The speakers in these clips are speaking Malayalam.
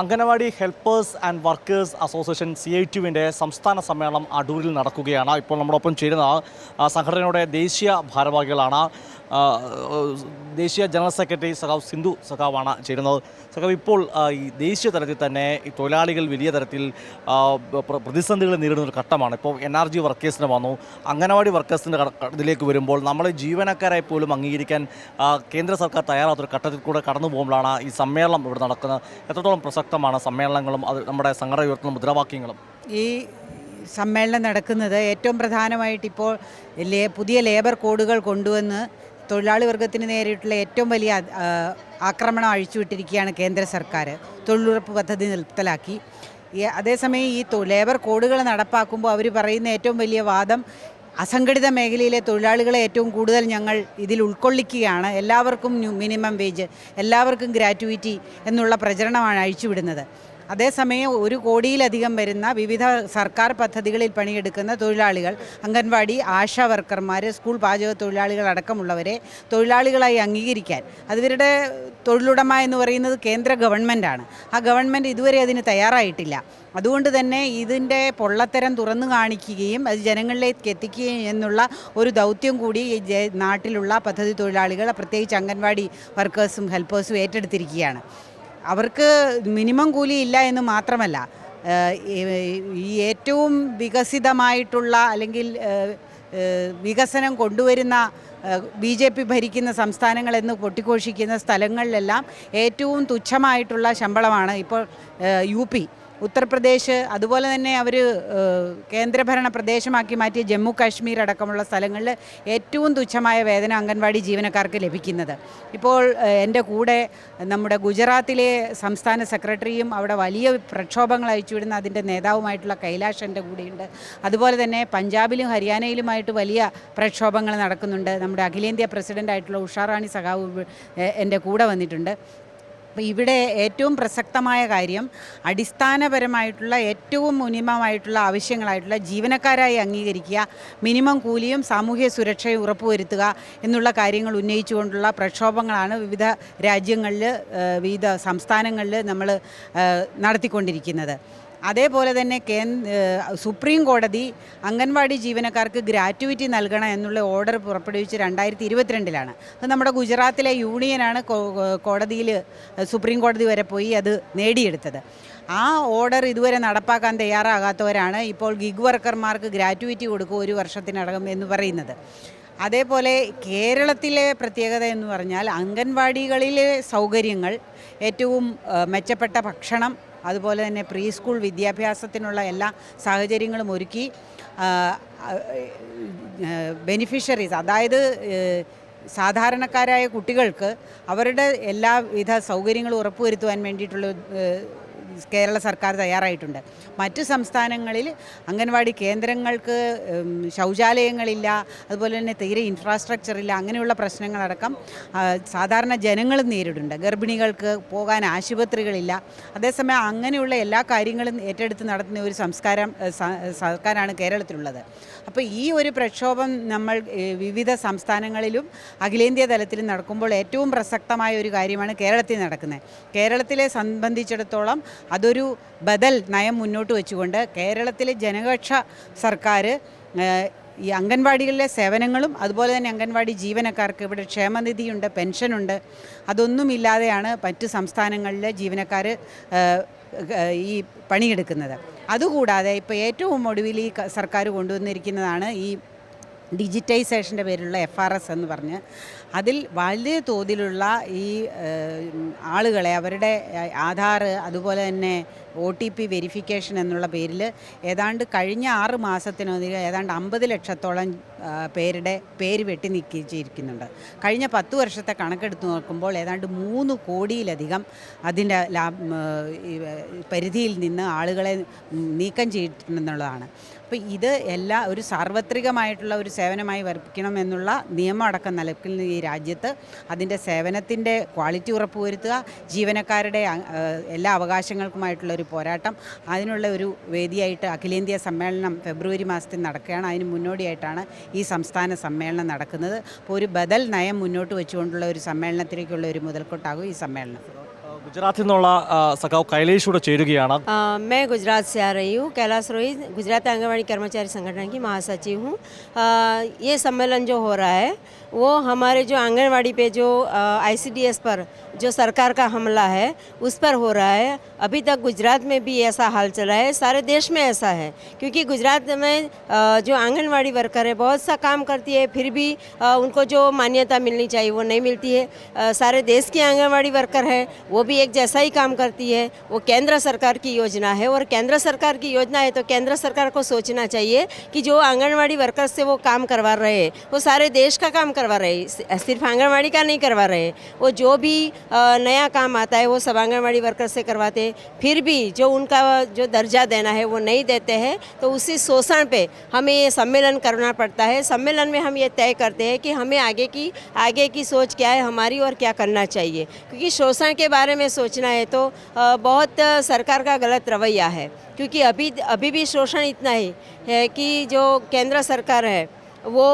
Anganwadi helpers and workers association C I ടിയുവിന്റെ സംസ്ഥാന സമ്മേളനം അടൂരിൽ നടക്കുകയാണ്. ഇപ്പോൾ നമ്മളൊപ്പം ചേരുന്ന സംഘടനയുടെ ദേശീയ ഭാരവാഹികളാണ്. ദേശീയ ജനറൽ സെക്രട്ടറി സഖാവ് സിന്ധു സഖാവാണ് ചേരുന്നത്. സഖാവ് ഇപ്പോൾ ഈ ദേശീയ തലത്തിൽ തന്നെ തൊഴിലാളികൾ വലിയ തരത്തിൽ പ്രതിസന്ധികൾ നേരിടുന്ന ഒരു ഘട്ടമാണ്. ഇപ്പോൾ എൻ ആർ ജി വർക്കേഴ്സിന് വന്നു. അംഗനവാടി വർക്കേഴ്സിന്റെ ഇതിലേക്ക് വരുമ്പോൾ നമ്മളെ ജീവനക്കാരായി പോലും അംഗീകരിക്കാൻ കേന്ദ്ര സർക്കാർ തയ്യാറാത്തൊരു ഘട്ടത്തിൽ കൂടെ കടന്നു പോകുമ്പോഴാണ് ഈ സമ്മേളനം ഇവിടെ നടക്കുന്നത്. എത്രത്തോളം പ്രസക്തമാണ് സമ്മേളനങ്ങളും അത് നമ്മുടെ സംഘടന ഉയർത്തുന്ന മുദ്രാവാക്യങ്ങളും. ഈ സമ്മേളനം നടക്കുന്നത് ഏറ്റവും പ്രധാനമായിട്ട് ഇപ്പോൾ പുതിയ ലേബർ കോഡുകൾ കൊണ്ടുവന്ന് തൊഴിലാളി വർഗത്തിന് നേരിട്ടുള്ള ഏറ്റവും വലിയ ആക്രമണം അഴിച്ചുവിട്ടിരിക്കുകയാണ് കേന്ദ്ര സർക്കാർ. തൊഴിലുറപ്പ് പദ്ധതി നിർത്തലാക്കി. അതേസമയം ഈ ലേബർ കോഡുകൾ നടപ്പാക്കുമ്പോൾ അവർ പറയുന്ന ഏറ്റവും വലിയ വാദം അസംഘടിത മേഖലയിലെ തൊഴിലാളികളെ ഏറ്റവും കൂടുതൽ ഞങ്ങൾ ഇതിൽ ഉൾക്കൊള്ളിക്കുകയാണ്. എല്ലാവർക്കും മിനിമം വേജ് എല്ലാവർക്കും ഗ്രാറ്റുവിറ്റി എന്നുള്ള പ്രചരണമാണ് അഴിച്ചുവിടുന്നത്. അതേസമയം ഒരു കോടിയിലധികം വരുന്ന വിവിധ സർക്കാർ പദ്ധതികളിൽ പണിയെടുക്കുന്ന തൊഴിലാളികൾ അംഗൻവാടി ആശാ വർക്കർമാർ സ്കൂൾ പാചക തൊഴിലാളികൾ അടക്കമുള്ളവരെ തൊഴിലാളികളായി അംഗീകരിക്കാൻ. അതിവരുടെ തൊഴിലുടമ എന്ന് പറയുന്നത് കേന്ദ്ര ഗവൺമെന്റാണ് ആ ഗവൺമെന്റ് ഇതുവരെ അതിന് തയ്യാറായിട്ടില്ല. അതുകൊണ്ട് തന്നെ ഇതിന്റെ പൊള്ളത്തരം തുറന്നു കാണിക്കുകയും അത് ജനങ്ങളിലേക്ക് എത്തിക്കുകയും എന്നുള്ള ഒരു ദൗത്യം കൂടി ഈ നാട്ടിലുള്ള പദ്ധതി തൊഴിലാളികൾ പ്രത്യേകിച്ച് അംഗൻവാടി വർക്കേഴ്സും ഹെൽപ്പേഴ്സും ഏറ്റെടുത്തിരിക്കുകയാണ്. അവർക്ക് മിനിമം കൂലി ഇല്ല എന്ന് മാത്രമല്ല ഈ- ഏറ്റവും വികസിതമായിട്ടുള്ള അല്ലെങ്കിൽ വികസനം കൊണ്ടുവരുന്ന ബി ജെ പി ഭരിക്കുന്ന സംസ്ഥാനങ്ങളെന്ന് പൊട്ടിഘോഷിക്കുന്ന സ്ഥലങ്ങളിലെല്ലാം ഏറ്റവും തുച്ഛമായിട്ടുള്ള ശമ്പളമാണ് ഇപ്പോൾ യു പി. ഉത്തർപ്രദേശ് അതുപോലെ തന്നെ അവർ കേന്ദ്രഭരണ പ്രദേശമാക്കി മാറ്റിയ ജമ്മു കാശ്മീർ അടക്കമുള്ള സ്ഥലങ്ങളിൽ ഏറ്റവും തുച്ഛമായ വേതനം അംഗൻവാടി ജീവനക്കാർക്ക് ലഭിക്കുന്നത്. ഇപ്പോൾ എന്റെ കൂടെ നമ്മുടെ ഗുജറാത്തിലെ സംസ്ഥാന സെക്രട്ടറിയും അവിടെ വലിയ പ്രക്ഷോഭങ്ങൾ അയച്ചുവിടുന്ന അതിന്റെ നേതാവുമായിട്ടുള്ള കൈലാഷ് എന്റെ കൂടെയുണ്ട്. അതുപോലെ തന്നെ പഞ്ചാബിലും ഹരിയാനയിലുമായിട്ട് വലിയ പ്രക്ഷോഭങ്ങൾ നടക്കുന്നുണ്ട്. നമ്മുടെ അഖിലേന്ത്യാ പ്രസിഡന്റായിട്ടുള്ള ഉഷാറാണി സഖാവ് എന്റെ കൂടെ വന്നിട്ടുണ്ട്. അപ്പോൾ ഇവിടെ ഏറ്റവും പ്രസക്തമായ കാര്യം അടിസ്ഥാനപരമായിട്ടുള്ള ഏറ്റവും മിനിമമായിട്ടുള്ള ആവശ്യങ്ങളായിട്ടുള്ള ജീവനക്കാരായി അംഗീകരിക്കുക മിനിമം കൂലിയും സാമൂഹ്യ സുരക്ഷയും ഉറപ്പുവരുത്തുക എന്നുള്ള കാര്യങ്ങൾ ഉന്നയിച്ചുകൊണ്ടുള്ള പ്രക്ഷോഭങ്ങളാണ് വിവിധ രാജ്യങ്ങളിൽ വിവിധ സംസ്ഥാനങ്ങളിൽ നമ്മൾ നടത്തിക്കൊണ്ടിരിക്കുന്നത്. അതേപോലെ തന്നെ സുപ്രീം കോടതി അംഗൻവാടി ജീവനക്കാർക്ക് ഗ്രാറ്റുവിറ്റി നൽകണം എന്നുള്ള ഓർഡർ പുറപ്പെടുവിച്ച് രണ്ടായിരത്തി ഇരുപത്തിരണ്ടിലാണ് അത് നമ്മുടെ ഗുജറാത്തിലെ യൂണിയനാണ് കോടതിയിൽ സുപ്രീം കോടതി വരെ പോയി അത് നേടിയെടുത്തത്. ആ ഓർഡർ ഇതുവരെ നടപ്പാക്കാൻ തയ്യാറാകാത്തവരാണ് ഇപ്പോൾ ഗിഗ് വർക്കർമാർക്ക് ഗ്രാറ്റുവിറ്റി കൊടുക്കുക ഒരു വർഷത്തിനടകം എന്ന് പറയുന്നത്. അതേപോലെ കേരളത്തിലെ പ്രത്യേകത എന്ന് പറഞ്ഞാൽ അംഗൻവാടികളിലെ സൗകര്യങ്ങൾ ഏറ്റവും മെച്ചപ്പെട്ട ഭക്ഷണം അതുപോലെ തന്നെ പ്രീ സ്കൂൾ വിദ്യാഭ്യാസത്തിനുള്ള എല്ലാ സാഹചര്യങ്ങളും ഒരുക്കി ബെനിഫിഷ്യറീസ് അതായത് സാധാരണക്കാരായ കുട്ടികൾക്ക് അവരുടെ എല്ലാവിധ സൗകര്യങ്ങളും ഉറപ്പുവരുത്തുവാൻ വേണ്ടിയിട്ടുള്ള കേരള സർക്കാർ തയ്യാറായിട്ടുണ്ട്. മറ്റു സംസ്ഥാനങ്ങളിൽ അംഗൻവാടി കേന്ദ്രങ്ങൾക്ക് ശൗചാലയങ്ങളില്ല അതുപോലെ തന്നെ തീരെ ഇൻഫ്രാസ്ട്രക്ചർ ഇല്ല അങ്ങനെയുള്ള പ്രശ്നങ്ങളടക്കം സാധാരണ ജനങ്ങളും നേരിടുന്നുണ്ട്. ഗർഭിണികൾക്ക് പോകാൻ ആശുപത്രികളില്ല. അതേസമയം അങ്ങനെയുള്ള എല്ലാ കാര്യങ്ങളും ഏറ്റെടുത്ത് നടത്തുന്ന ഒരു സംസ്കാരം സർക്കാരാണ് കേരളത്തിലുള്ളത്. അപ്പോൾ ഈ ഒരു പ്രക്ഷോഭം നമ്മൾ വിവിധ സംസ്ഥാനങ്ങളിലും അഖിലേന്ത്യാ തലത്തിലും നടക്കുമ്പോൾ ഏറ്റവും പ്രസക്തമായ ഒരു കാര്യമാണ് കേരളത്തിൽ നടക്കുന്നത്. കേരളത്തിലെ സംബന്ധിച്ചിടത്തോളം അതൊരു ബദൽ നയം മുന്നോട്ട് വെച്ചുകൊണ്ട് കേരളത്തിലെ ജനകക്ഷ സർക്കാർ ഈ അംഗൻവാടികളിലെ സേവനങ്ങളും അതുപോലെ തന്നെ അംഗൻവാടി ജീവനക്കാർക്ക് ഇവിടെ ക്ഷേമനിധിയുണ്ട് പെൻഷനുണ്ട് അതൊന്നുമില്ലാതെയാണ് മറ്റ് സംസ്ഥാനങ്ങളിലെ ജീവനക്കാർ ഈ പണിയെടുക്കുന്നത്. അതുകൂടാതെ ഇപ്പോൾ ഏറ്റവും ഒടുവിൽ ഈ സർക്കാർ കൊണ്ടുവന്നിരിക്കുന്നതാണ് ഈ ഡിജിറ്റൈസേഷന്റെ പേരിലുള്ള എഫ് ആർ എസ് എന്ന് പറഞ്ഞ് അതിൽ വലിയ തോതിലുള്ള ഈ ആളുകളെ അവരുടെ ആധാർ അതുപോലെ തന്നെ ഒ ടി പി വെരിഫിക്കേഷൻ എന്നുള്ള പേരിൽ ഏതാണ്ട് കഴിഞ്ഞ ആറ് മാസത്തിനൊന്നും ഏതാണ്ട് അമ്പത് ലക്ഷത്തോളം പേരുടെ പേര് വെട്ടി നീക്കിച്ചിരിക്കുന്നുണ്ട് കഴിഞ്ഞ പത്ത് വർഷത്തെ കണക്കെടുത്ത് നോക്കുമ്പോൾ ഏതാണ്ട് മൂന്ന് കോടിയിലധികം അതിന്റെ പരിധിയിൽ നിന്ന് ആളുകളെ നീക്കം ചെയ്തിട്ടുണ്ടെന്നുള്ളതാണ്. അപ്പോൾ ഇത് എല്ലാ ഒരു സാർവത്രികമായിട്ടുള്ള ഒരു സേവനമായി വർപ്പിക്കണം എന്നുള്ള നിയമം അടക്കം നിലനിൽക്കുന്ന ഈ രാജ്യത്ത്. അതിന്റെ സേവനത്തിന്റെ ക്വാളിറ്റി ഉറപ്പുവരുത്തുക ജീവനക്കാരുടെ എല്ലാ അവകാശങ്ങൾക്കുമായിട്ടുള്ള ഒരു പോരാട്ടം. അതിനുള്ള ഒരു വേദിയായിട്ട് അഖിലേന്ത്യാ സമ്മേളനം ഫെബ്രുവരി മാസത്തിൽ നടക്കുകയാണ്. അതിന് മുന്നോടിയായിട്ടാണ് ഈ സംസ്ഥാന സമ്മേളനം നടക്കുന്നത്. അപ്പോൾ ഒരു ബദൽ നയം മുന്നോട്ട് വെച്ചുകൊണ്ടുള്ള ഒരു സമ്മേളനത്തിലേക്കുള്ള ഒരു മുതൽക്കൊട്ടാകും ഈ സമ്മേളനം. ഗുജറാത്തിൽ നിന്നുള്ള ആ, സഖാവ് കൈലേഷ് കൂടെ ചേരുകയാണ് अ, मैं गुजरात से आ रही हूँ कैलाश रोहित गुजरात आंगनबाड़ी कर्मचारी संगठन की महासचिव हूँ अ, ये सम्मेलन जो हो रहा है वो हमारे जो आंगनबाड़ी पे जो आईसीडीएस पर जो सरकार का हमला है, उस पर हो रहा है। अभी तक गुजरात में भी ऐसा हाल चला है, सारे देश में ऐसा है, क्योंकि गुजरात में जो आंगनबाड़ी वर्कर है, बहुत सा काम करती है, फिर भी उनको जो मान्यता मिलनी चाहिए, वो नहीं मिलती है। सारे देश की आंगनवाड़ी वर्कर है, वो भी एक जैसा ही काम करती है। वो केंद्र सरकार की योजना है, और केंद्र सरकार की योजना है तो केंद्र सरकार को सोचना चाहिए कि जो आंगनबाड़ी वर्कर से वो काम करवा रहे हैं, वो सारे देश का काम करवा रहे सिर्फ़ आंगनबाड़ी का नहीं करवा रहे वो जो भी नया काम आता है, वो सब आंगनबाड़ी वर्कर से करवाते हैं। फिर भी जो उनका जो दर्जा देना है, वो नहीं देते हैं। तो उसी शोषण पे हमें ये सम्मेलन करना पड़ता है। सम्मेलन में हम ये तय करते हैं कि हमें आगे की आगे की सोच क्या है, हमारी और क्या करना चाहिए। क्योंकि शोषण के बारे में सोचना है तो बहुत सरकार का गलत रवैया है। क्योंकि अभी अभी भी शोषण इतना ही है कि जो केंद्र सरकार है, वो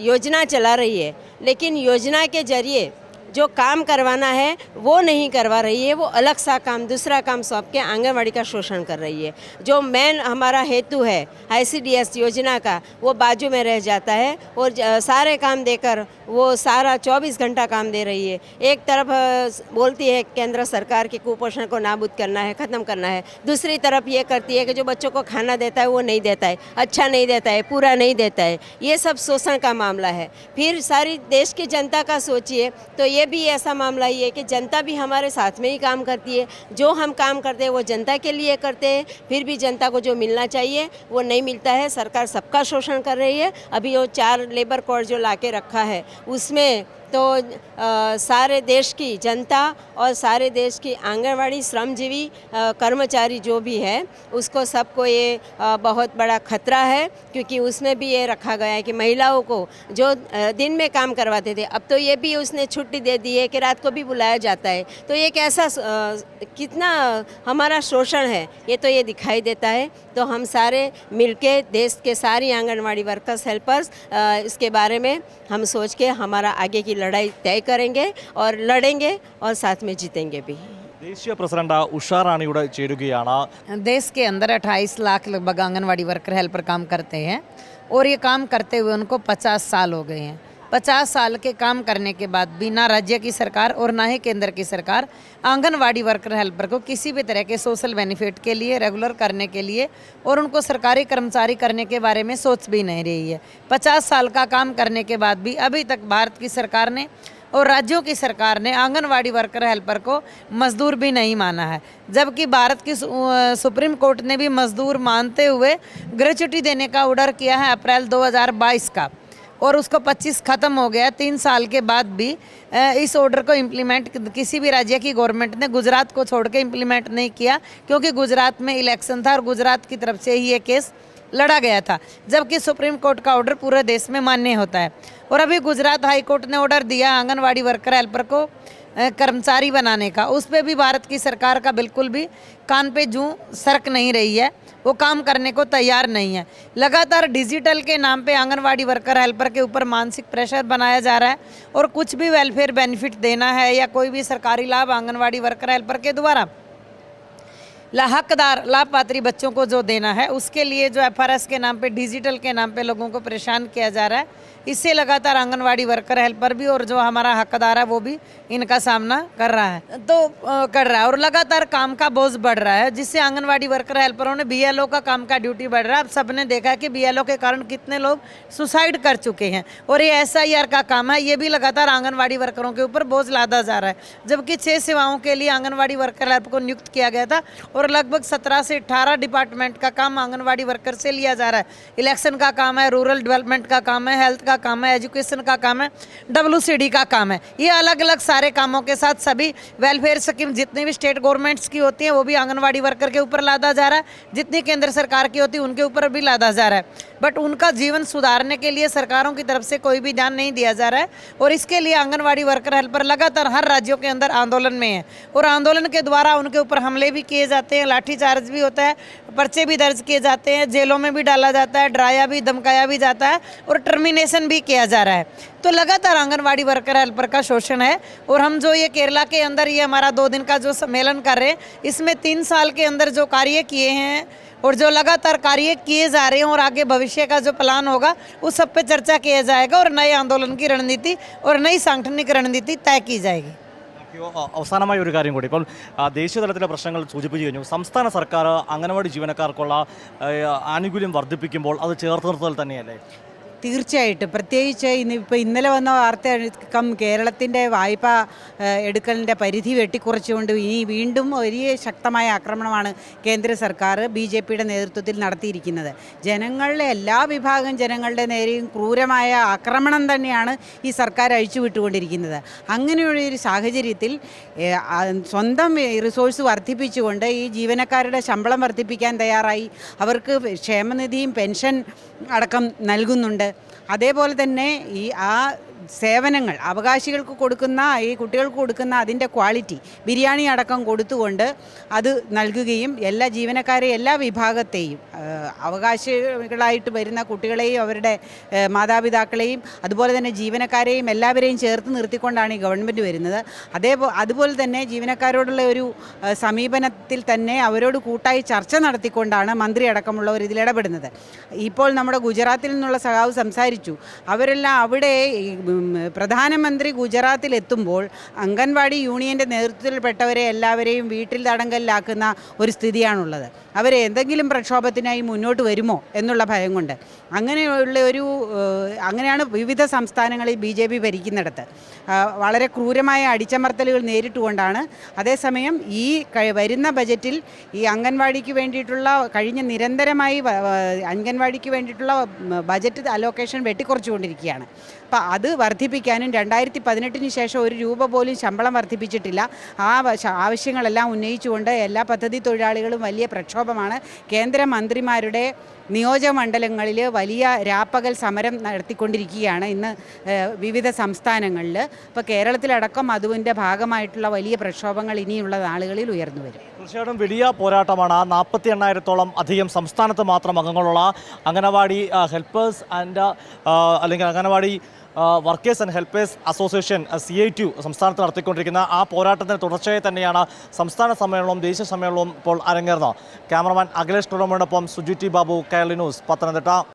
योजना चला रही है। लेकिन योजना के ज़रिए जो काम करवाना है, वो नहीं करवा रही है, वो अलग सा काम, दूसरा काम सौंप के आंगनबाड़ी का शोषण कर रही है। जो मेन हमारा हेतु है, आईसीडीएस योजना का, वो बाजू में रह जाता है और सारे काम देकर वो सारा 24 घंटा काम दे रही है। एक तरफ़ बोलती है केंद्र सरकार की कुपोषण को नाबूद करना है, ख़त्म करना है। दूसरी तरफ़ ये करती है कि जो बच्चों को खाना देता है, वो नहीं देता है अच्छा नहीं देता है, पूरा नहीं देता है। ये सब शोषण का मामला है। फिर सारी देश की जनता का सोचिए तो ये भी ऐसा मामला ही है कि जनता भी हमारे साथ में ही काम करती है। जो हम काम करते हैं, वो जनता के लिए करते हैं। फिर भी जनता को जो मिलना चाहिए, वो नहीं मिलता है। सरकार सबका शोषण कर रही है। अभी वो चार लेबर कोड जो ला रखा है, उसमें तो अ, सारे देश की जनता और सारे देश की आंगनवाड़ी श्रमजीवी कर्मचारी जो भी है उसको सबको ये अ, बहुत बड़ा खतरा है क्योंकि उसमें भी ये रखा गया है कि महिलाओं को जो दिन में काम करवाते थे अब तो ये भी उसने छुट्टी दे दी है कि रात को भी बुलाया जाता है। तो ये कैसा कितना हमारा शोषण है ये तो ये दिखाई देता है। तो हम सारे मिलके देश के सारी आंगनवाड़ी वर्कर्स हेल्पर्स इसके बारे में हम सोच के हमारा आगे की लड़ाई तय करेंगे और लड़ेंगे और साथ में जीतेंगे भी ദേശീയ പ്രസിഡന്റ് ഉഷാറാണിയുടെ ചേരുകയാണ് देश के अंदर 28 लाख लगभग आंगनवाड़ी वर्कर हेल्पर काम करते हैं और ये काम करते हुए उनको 50 साल हो गए हैं 50 साल के काम करने के बाद भी ना राज्य की सरकार और ना ही केंद्र की सरकार आंगनवाड़ी वर्कर हेल्पर को किसी भी तरह के सोशल बेनिफिट के लिए रेगुलर करने के लिए और उनको सरकारी कर्मचारी करने के बारे में सोच भी नहीं रही है। 50 साल का काम करने के बाद भी अभी तक भारत की सरकार ने और राज्यों की सरकार ने आंगनवाड़ी वर्कर हेल्पर को मजदूर भी नहीं माना है। जबकि भारत की सुप्रीम कोर्ट ने भी मजदूर मानते हुए ग्रेचुटी देने का ऑर्डर किया है अप्रैल 2022 का। और उसको 25 ख़त्म हो गया, तीन साल के बाद भी इस ऑर्डर को इम्प्लीमेंट किसी भी राज्य की गवर्नमेंट ने गुजरात को छोड़ के इम्प्लीमेंट नहीं किया, क्योंकि गुजरात में इलेक्शन था और गुजरात की तरफ़ से ही ये केस लड़ा गया था, जबकि सुप्रीम कोर्ट का ऑर्डर पूरे देश में मान्य होता है। और अभी गुजरात हाई कोर्ट ने ऑर्डर दिया आंगनवाड़ी वर्कर हेल्पर को कर्मचारी बनाने का, उस पर भी भारत की सरकार का बिल्कुल भी कान पे जूं सरक नहीं रही है। वो काम करने को तैयार नहीं है। लगातार डिजिटल के नाम पे आंगनवाड़ी वर्कर, हेल्पर के ऊपर मानसिक प्रेशर बनाया जा रहा है और कुछ भी वेलफेयर बेनिफिट देना है या कोई भी सरकारी लाभ आंगनवाड़ी वर्कर हेल्पर के द्वारा। ला हकदार लाभपात्री बच्चों को जो देना है, उसके लिए जो एफआरएस के नाम पे डिजिटल के नाम पे लोगों को परेशान किया जा रहा है। इससे लगातार आंगनवाड़ी वर्कर हेल्पर भी और जो हमारा हकदार है, वो भी इनका सामना कर रहा है। तो कर रहा है और लगातार काम का बोझ बढ़ रहा है, जिससे आंगनवाड़ी वर्कर हेल्परों ने बीएलओ का काम का ड्यूटी बढ़ रहा है। अब सबने देखा है कि बीएलओ के कारण कितने लोग सुसाइड कर चुके हैं और ये एसआईआर का काम है, ये भी लगातार आंगनबाड़ी वर्करों के ऊपर बोझ लादा जा रहा है। जबकि छः सेवाओं के लिए आंगनबाड़ी वर्कर हेल्प को नियुक्त किया गया था और लगभग सत्रह से अठारह डिपार्टमेंट का काम आंगनबाड़ी वर्कर से लिया जा रहा है। इलेक्शन का काम है, रूरल डेवलपमेंट का काम है, हेल्थ का काम है एजुकेशन का काम है डब्ल्यू का काम है। ये अलग अलग सारे कामों के साथ सभी वेलफेयर स्कीम जितनी भी स्टेट गवर्नमेंट्स की होती हैं, वो भी आंगनवाड़ी वर्कर के ऊपर लादा जा रहा है, जितनी केंद्र सरकार की होती है, उनके ऊपर भी लादा जा रहा है। बट उनका जीवन सुधारने के लिए सरकारों की तरफ़ से कोई भी ध्यान नहीं दिया जा रहा है और इसके लिए आंगनबाड़ी वर्कर हेल्पर लगातार हर राज्यों के अंदर आंदोलन में है। और आंदोलन के द्वारा उनके ऊपर हमले भी किए जाते हैं लाठी चार्ज भी होता है, पर्चे भी दर्ज किए जाते हैं, जेलों में भी डाला जाता है, डराया भी, धमकाया भी जाता है और टर्मिनेशन भी किया जा रहा है तो लगातार आंगनवाड़ी वर्कर हेल्पर का शोषण है और हम जो ये केरला के अंदर ये हमारा दो दिन का जो सम्मेलन कर रहे हैं इसमें तीन साल के अंदर जो कार्य किए हैं और जो लगातार कार्य किए जा रहे हैं और आगे भविष्य का जो प्लान होगा उस सब पे चर्चा किया जाएगा और नए आंदोलन की रणनीति और नई सांगठनिक रणनीति तय की जाएगी യോ, അ- അവസാനമായി ഒരു കാര്യം കൂടി ഇപ്പോൾ ആ, ദേശീയ തലത്തിലെ പ്രശ്നങ്ങൾ സൂചിപ്പിച്ചു കഴിഞ്ഞു സംസ്ഥാന സർക്കാർ അംഗനവാടി ജീവനക്കാർക്കുള്ള ആ, ആനുകൂല്യം വർദ്ധിപ്പിക്കുമ്പോൾ അത് ചേർത്ത് നിർത്തൽ തന്നെയല്ലേ തീർച്ചയായിട്ടും. പ്രത്യേകിച്ച് ഇന്ന് ഇപ്പോൾ ഇന്നലെ വന്ന വാർത്ത അടക്കം കേരളത്തിന്റെ വായ്പ എടുക്കലിന്റെ പരിധി വെട്ടിക്കുറച്ചുകൊണ്ട് ഇനി വീണ്ടും വലിയ ശക്തമായ ആക്രമണമാണ് കേന്ദ്ര സർക്കാർ ബി ജെ പിയുടെ നേതൃത്വത്തിൽ നടത്തിയിരിക്കുന്നത്. ജനങ്ങളുടെ എല്ലാ വിഭാഗം ജനങ്ങളുടെ നേരെയും ക്രൂരമായ ആക്രമണം തന്നെയാണ് ഈ സർക്കാർ അഴിച്ചുവിട്ടുകൊണ്ടിരിക്കുന്നത്. അങ്ങനെയുള്ള ഒരു സാഹചര്യത്തിൽ സ്വന്തം റിസോഴ്സ് വർദ്ധിപ്പിച്ചുകൊണ്ട് ഈ ജീവനക്കാരുടെ ശമ്പളം വർദ്ധിപ്പിക്കാൻ തയ്യാറായി. അവർക്ക് ക്ഷേമനിധിയും പെൻഷൻ അടക്കം നൽകുന്നുണ്ട്. അതേപോലെ തന്നെ ഈ ആ സേവനങ്ങൾ അവകാശികൾക്ക് കൊടുക്കുന്ന ഈ കുട്ടികൾക്ക് കൊടുക്കുന്ന അതിന്റെ ക്വാളിറ്റി ബിരിയാണി അടക്കം കൊടുത്തുകൊണ്ട് അത് നൽകുകയും എല്ലാ ജീവനക്കാരെ എല്ലാ വിഭാഗത്തെയും അവകാശികളായിട്ട് വരുന്ന കുട്ടികളെയും അവരുടെ മാതാപിതാക്കളെയും അതുപോലെ തന്നെ ജീവനക്കാരെയും എല്ലാവരെയും ചേർത്ത് നിർത്തിക്കൊണ്ടാണ് ഈ ഗവൺമെന്റ് വരുന്നത്. അതേപോലെ അതുപോലെ തന്നെ ജീവനക്കാരോടുള്ള ഒരു സമീപനത്തിൽ തന്നെ അവരോട് കൂട്ടായി ചർച്ച നടത്തിക്കൊണ്ടാണ് മന്ത്രി അടക്കമുള്ളവർ ഇതിൽ ഇടപെടുന്നത്. ഇപ്പോൾ നമ്മുടെ ഗുജറാത്തിൽ നിന്നുള്ള സഖാവ് സംസാരിച്ചു. അവരെല്ലാം അവിടെ പ്രധാനമന്ത്രി ഗുജറാത്തിൽ എത്തുമ്പോൾ അംഗൻവാടി യൂണിയന്റെ നേതൃത്വത്തിൽപ്പെട്ടവരെ എല്ലാവരെയും വീട്ടിൽ തടങ്കലിലാക്കുന്ന ഒരു സ്ഥിതിയാണുള്ളത്. അവരെ എന്തെങ്കിലും പ്രക്ഷോഭത്തിനായി മുന്നോട്ട് വരുമോ എന്നുള്ള ഭയം കൊണ്ട് അങ്ങനെയുള്ള ഒരു അങ്ങനെയാണ് വിവിധ സംസ്ഥാനങ്ങളിൽ ബി ജെ പി ഭരിക്കുന്നിടത്ത്. വളരെ ക്രൂരമായ അടിച്ചമർത്തലുകൾ നേരിട്ടുകൊണ്ടാണ്. അതേസമയം ഈ വരുന്ന ബജറ്റിൽ ഈ അംഗൻവാടിക്ക് വേണ്ടിയിട്ടുള്ള കഴിഞ്ഞ നിരന്തരമായി അംഗൻവാടിക്ക് വേണ്ടിയിട്ടുള്ള ബജറ്റ് അലോക്കേഷൻ വെട്ടിക്കുറച്ചുകൊണ്ടിരിക്കുകയാണ്. അപ്പോൾ അത് വർദ്ധിപ്പിക്കാനും രണ്ടായിരത്തി പതിനെട്ടിന് ശേഷം ഒരു രൂപ പോലും ശമ്പളം വർദ്ധിപ്പിച്ചിട്ടില്ല. ആ ആവശ്യങ്ങളെല്ലാം ഉന്നയിച്ചുകൊണ്ട് എല്ലാ പദ്ധതി തൊഴിലാളികളും വലിയ പ്രക്ഷോഭമാണ്. കേന്ദ്രമന്ത്രിമാരുടെ നിയോജകമണ്ഡലങ്ങളിൽ വലിയ രാപ്പകൽ സമരം നടത്തിക്കൊണ്ടിരിക്കുകയാണ് ഇന്ന് വിവിധ സംസ്ഥാനങ്ങളിൽ. ഇപ്പോൾ കേരളത്തിലടക്കം അതുവിന്റെ ഭാഗമായിട്ടുള്ള വലിയ പ്രക്ഷോഭങ്ങൾ ഇനിയുള്ള നാളുകളിൽ ഉയർന്നു വരും. തീർച്ചയായിട്ടും വലിയ പോരാട്ടമാണ്. ആ നാൽപ്പത്തി എണ്ണായിരത്തോളം അധികം സംസ്ഥാനത്ത് മാത്രം അംഗങ്ങളുള്ള അംഗനവാടി ഹെൽപ്പേഴ്സ് ആൻഡ് അല്ലെങ്കിൽ anganwadi workers and helpers association CITU സംസ്ഥാനത്ത് നടത്തിക്കൊണ്ടിരിക്കുന്ന ആ പോരാട്ടത്തിന് തുടർച്ചയായി തന്നെയാണ് സംസ്ഥാന സമ്മേളനവും ദേശീയ സമ്മേളനവും ഇപ്പോൾ അരങ്ങേറുന്നത്. ക്യാമറമാൻ അഖിലേഷ് ടൊളമോടൊപ്പം സുജിറ്റി ബാബു കേരള ന്യൂസ് പത്തനംതിട്ട.